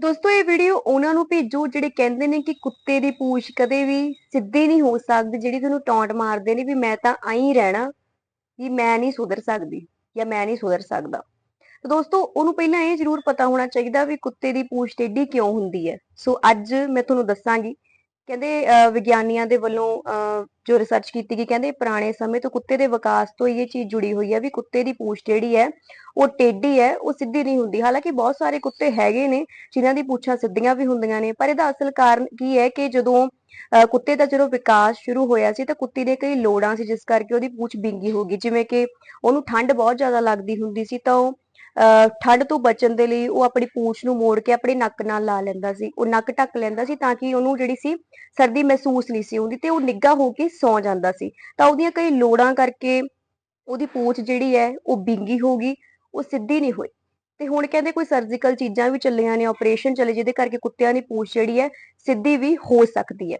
ਦੋਸਤੋ, ਇਹ ਵੀਡੀਓ ਉਹਨਾਂ ਨੂੰ ਭੇਜੋ ਜਿਹੜੇ ਕਹਿੰਦੇ ਨੇ ਕਿ ਕੁੱਤੇ ਦੀ ਪੂਛ ਕਦੇ ਵੀ ਸਿੱਧੀ ਨਹੀਂ ਹੋ ਸਕਦੀ, ਜਿਹੜੀ ਤੁਹਾਨੂੰ ਟੌਂਟ ਮਾਰਦੇ ਨੇ ਵੀ ਮੈਂ ਤਾਂ ਆਈ ਰਹਿਣਾ ਵੀ ਮੈਂ ਨਹੀਂ ਸੁਧਰ ਸਕਦੀ ਜਾਂ ਮੈਂ ਨਹੀਂ ਸੁਧਰ ਸਕਦਾ। ਤਾਂ ਦੋਸਤੋ, ਉਹਨੂੰ ਪਹਿਲਾਂ ਇਹ ਜ਼ਰੂਰ ਪਤਾ ਹੋਣਾ ਚਾਹੀਦਾ ਵੀ ਕੁੱਤੇ ਦੀ ਪੂਛ ਟੇਢੀ ਕਿਉਂ ਹੁੰਦੀ ਹੈ। ਸੋ ਅੱਜ ਮੈਂ ਤੁਹਾਨੂੰ ਦੱਸਾਂਗੀ ਕਹਿੰਦੇ ਵਿਗਿਆਨੀਆਂ ਦੇ ਵੱਲੋਂ ਜੋ ਰਿਸਰਚ ਕੀਤੀ ਗਈ ਕਹਿੰਦੇ ਪੁਰਾਣੇ ਸਮੇਂ ਤੋਂ ਕੁੱਤੇ ਦੇ ਵਿਕਾਸ ਤੋਂ ਇਹ ਚੀਜ਼ ਜੁੜੀ ਹੋਈ ਹੈ ਵੀ ਕੁੱਤੇ ਦੀ ਪੂਛ ਜਿਹੜੀ ਹੈ ਉਹ ਟੇਢੀ ਹੈ ਉਹ ਸਿੱਧੀ ਨਹੀਂ ਹੁੰਦੀ। ਹਾਲਾਂਕਿ ਬਹੁਤ ਸਾਰੇ ਕੁੱਤੇ ਹੈਗੇ ਨੇ ਜਿਨ੍ਹਾਂ ਦੀ ਪੂਛਾਂ ਸਿੱਧੀਆਂ ਵੀ ਹੁੰਦੀਆਂ ਨੇ ਪਰ ਇਹਦਾ ਅਸਲ ਕਾਰਨ ਕੀ ਹੈ ਕਿ ਜਦੋਂ ਅਹ, ਕੁੱਤੇ ਦਾ ਜਦੋਂ ਵਿਕਾਸ ਸ਼ੁਰੂ ਹੋਇਆ ਸੀ ਤਾਂ ਕੁੱਤੀ ਦੇ ਕਈ ਲੋੜਾਂ ਸੀ ਜਿਸ ਕਰਕੇ ਉਹਦੀ ਪੂਛ ਬਿੰਗੀ ਹੋ ਗਈ। ਜਿਵੇਂ ਕਿ ਉਹਨੂੰ ਠੰਡ ਬਹੁਤ ਜ਼ਿਆਦਾ ਲੱਗਦੀ ਹੁੰਦੀ ਸੀ ਤਾਂ ਉਹ ਠੰਡ ਤੋਂ ਬਚਣ ਦੇ ਲਈ ਉਹ ਆਪਣੀ ਪੂਛ ਨੂੰ ਮੋੜ ਕੇ ਆਪਣੇ ਨੱਕ ਨਾਲ ਲਾ ਲੈਂਦਾ ਸੀ, ਉਹ ਨੱਕ ਢੱਕ ਲੈਂਦਾ ਸੀ ਤਾਂ ਕਿ ਉਹਨੂੰ ਜਿਹੜੀ ਸੀ ਸਰਦੀ ਮਹਿਸੂਸ ਨਹੀਂ ਸੀ ਹੁੰਦੀ ਤੇ ਉਹ ਨਿੱਘਾ ਹੋ ਕੇ ਸੌਂ ਜਾਂਦਾ ਸੀ। ਤਾਂ ਉਹਦੀਆਂ ਕਈ ਲੋੜਾਂ ਕਰਕੇ ਉਹਦੀ ਪੂਛ ਜਿਹੜੀ ਹੈ ਉਹ ਬਿੰਗੀ ਹੋ ਗਈ, ਉਹ ਸਿੱਧੀ ਨਹੀਂ ਹੋਈ। ਤੇ ਹੁਣ ਕਹਿੰਦੇ ਕੋਈ ਸਰਜੀਕਲ ਚੀਜ਼ਾਂ ਵੀ ਚੱਲੀਆਂ ਨੇ ਆਪਰੇਸ਼ਨ ਚੱਲੇ ਜਿਹਦੇ ਕਰਕੇ ਕੁੱਤਿਆਂ ਦੀ ਪੂਛ ਜਿਹੜੀ ਹੈ ਸਿੱਧੀ ਵੀ ਹੋ ਸਕਦੀ ਹੈ।